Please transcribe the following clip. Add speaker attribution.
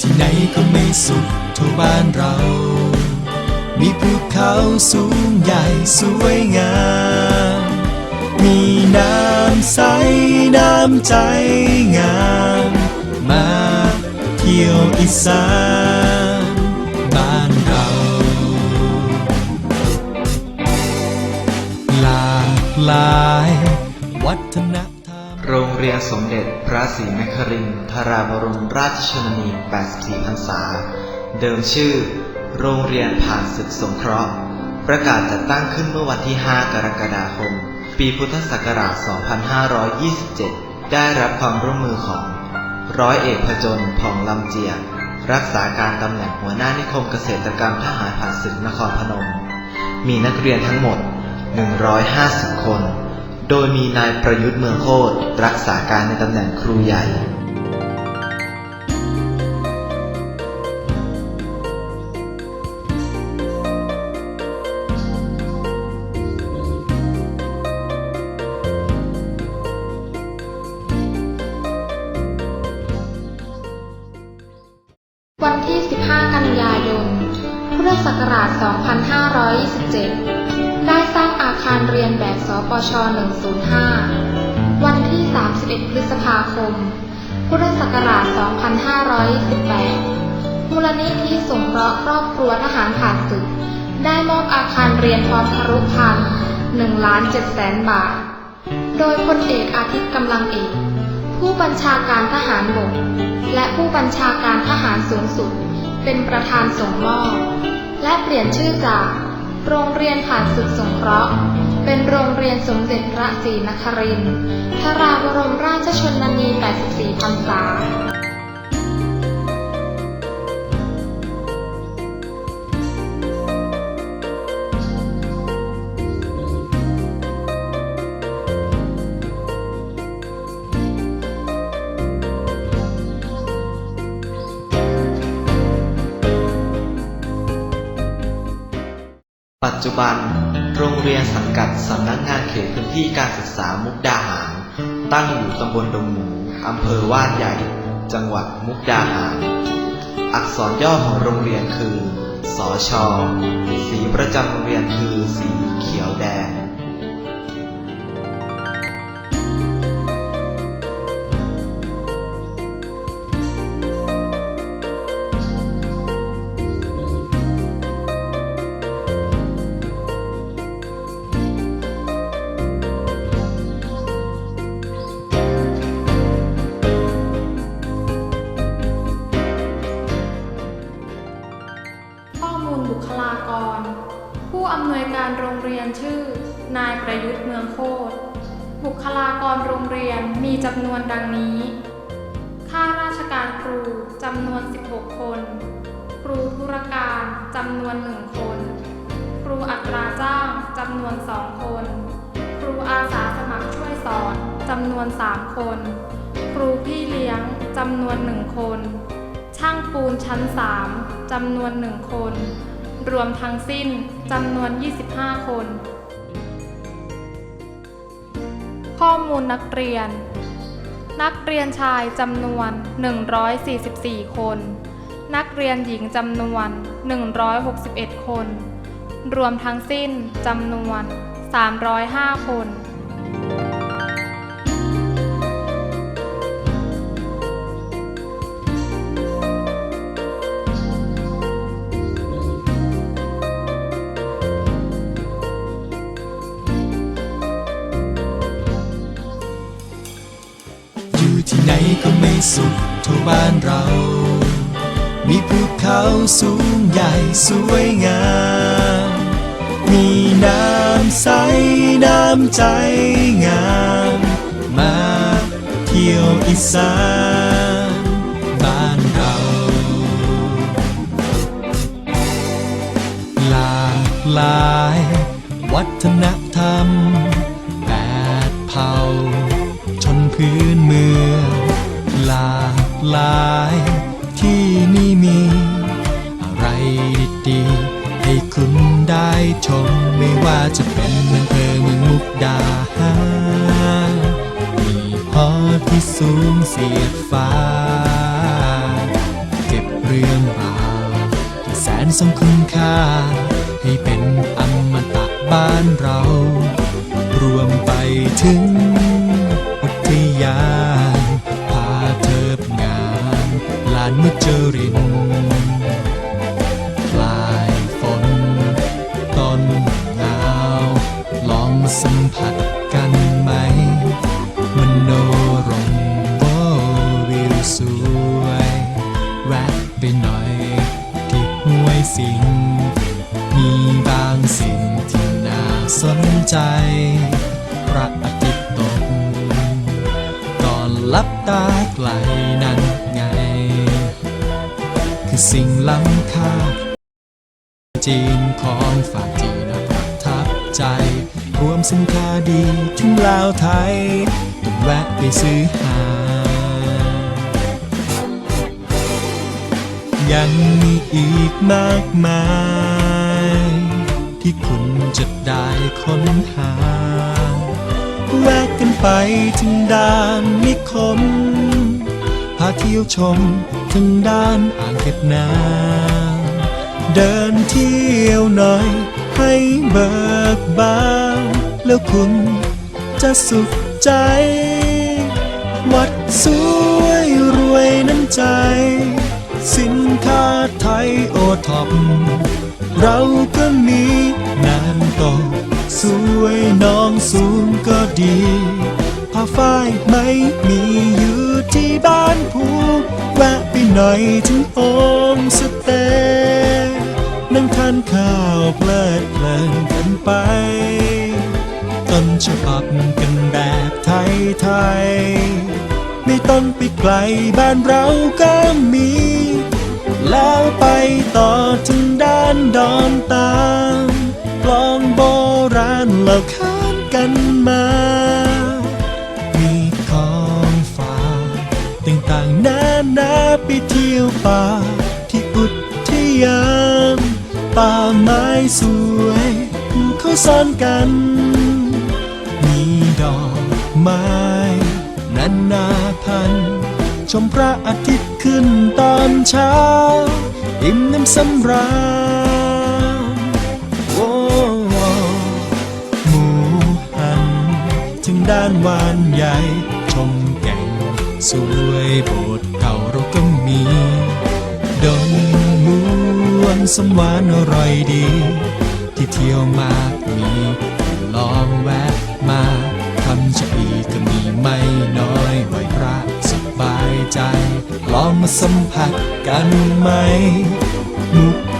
Speaker 1: ที่ไหนก็ไม่สุขเท่าบ้านเรา มีภูเขาสูงใหญ่สวยงาม มีน้ำใสน้ำใจงาม มาเที่ยวอีสานบ้านเราหลากหลาย
Speaker 2: สมเด็จพระศรีนครินทราบรมราชชนนี 84 พรรษา เดิมชื่อ โรงเรียนผ่านศึกสงเคราะห์ ประกาศจัดตั้งขึ้นเมื่อวันที่ 5 กรกฎาคม ปีพุทธศักราช 2527 ได้รับความร่วมมือของ ร้อยเอกพจนผ่องลำเจียก รักษาการตำแหน่งหัวหน้านิคมเกษตรกรรมทหารผ่านศึกนครพนม มีนักเรียนทั้งหมด 150 คน โดยมีนายประยุทธ์เมืองโคตรรักษาการในตำแหน่งครูใหญ่
Speaker 3: วันที่ 15 กันยายน พุทธศักราช 2527 สร้างอาคารเรียนแบบสปช 105 วันที่ 31 พฤษภาคม พุทธศักราช 2528มูลนิธิสงเคราะห์ครอบครัวทหารผ่านศึก ได้มอบอาคารเรียนพร้อมครุพันธ์1ล้าน7แสนบาท โดยพลเอกอาทิตย์กำลังเอก ผู้บัญชาการทหารบก และผู้บัญชาการทหารสูงสุด เป็นประธานส่งมอบ และเปลี่ยนชื่อจาก โรงเรียนผ่านศึกสงเคราะห์ เป็นโรงเรียนสมเด็จพระศรีนครินทร์ทราบรมราชชนนี 84 พรรษา
Speaker 2: จจุบัน โรงเรียนสังกัดสำนักงานเขตพื้นที่การศึกษามุกดาหาร ตั้งอยู่ตำบลดงหมูอำเภอว่านใหญ่ จังหวัดมุกดาหาร อักษรย่อของโรงเรียนคือ สอชอสีประจำโรงเรียนคือสีเขียว
Speaker 3: นชื่อ นายประยุทธ์เมืองโคตร บุคลากรโรงเรียนมีจำนวนดังนี้ ข้าราชการครูจำนวน 16 คน ครูธุรการจำนวน 1 คน ครูอัตราจ้างจำนวน 2 คน ครูอาสาสมัครช่วยสอนจำนวน 3 คน ครูพี่เลี้ยงจำนวน 1 คน ช่างปูนชั้น 3จำนวน 1 คน รวมทั้งสิ้นจำนวน 5 คน ข้อมูลนักเรียน นักเรียนชายจำนวน 144 คน นักเรียนหญิงจำนวน 161 คน รวมทั้งสิ้นจำนวน 305 คน
Speaker 1: สุขเท่าบ้านเรา มีภูเขาสูงใหญ่สวยงาม มีน้ำใสน้ำใจงาม มาเที่ยวอีสานบ้านเรา หลากหลาย วัฒนธรรม ชม ไม่ว่าจะเป็นอำเภอเมืองมุกดาหารมีหอที่สูงเสียดฟ้า เก็บเรื่องราวที่แสนทรงคุณค่า ให้เป็นอมตะบ้านเรา รวมไปถึง สนใจพระอาทิตย์ตกก่อนลับตาไกลนั้นไง คือสิ่งล้ำค่า จีนของฝากที่น่าประทับใจ รวมสินค้าดีถึงลาวไทยต้องแวะไปซื้อหา ยังมีอีกมากมาย ที่คุณจะได้ค้นหา แวะกันไปถึงด้านนิคม พาเที่ยวชมถึงด้านอ่างเก็บน้ำเดินเที่ยวหน่อย ให้เบิกบานแล้วคุณจะสุขใจ วัดสวยรวยน้ำใจ สินค้าไทยโอท็อป เราก็มีนานตกสวยน้องสูงก็ดีผ้าฝ้ายไม่มีอยู่ที่บ้านผูแวะไปหน่อยถึงโอมสเตย์นั่งทานข้าวเพลิดเพลินกันไป ต้นฉบับกันแบบไทยๆไม่ต้องไปไกลบ้านเราก็มี แล้วไปต่อถึงด้านดอนตามกลองโบราณเล่าขานกันมา มีของฝากต่างๆนานาไปเที่ยวป่าที่อุทยานป่าไม้สวยเขาซ่อนกัน มีดอกไม้นานาพันธ มพระอาทิตย์ขึ้นตอนเช้า อิ่มน้ำสำราญโอ้หมูหัน ถึงด้านวานใหญ่ ชมแก่ง สวยโบสถ์เก่าเราก็มีดงม้วนสมหวานอร่อยดี ที่เที่ยวมากมีลองแวะมาคำชะอีก็มีไม่น้อย ใจ ลองมาสัมผัสกันไหม มุก